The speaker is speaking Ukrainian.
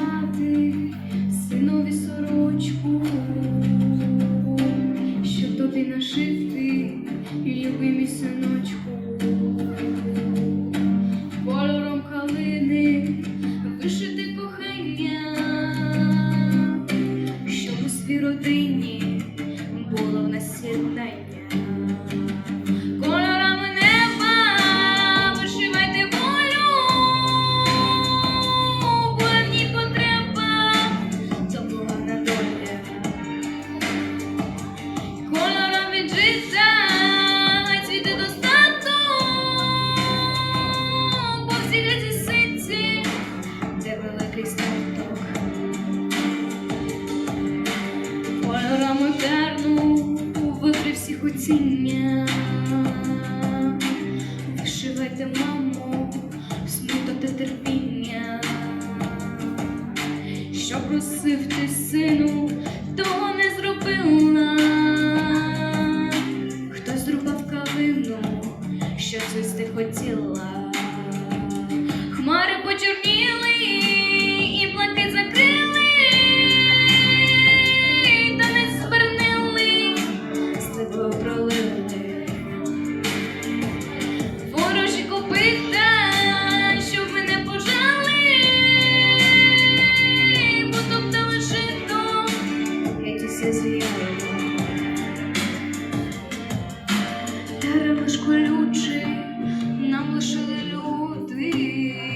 зняти синові сорочку, щоб тобі нашити, любимі синочку, кольором калини вишити кохання, щоб у свій родині було в нас єднання. цігуціння Вишивайте, маму, смуто та терпіння, що просив ти сину, того не зробила, хто зрубав калину, що цвісти хотіла, хмари почорніли. Терем ж колючий, нам лишили люди.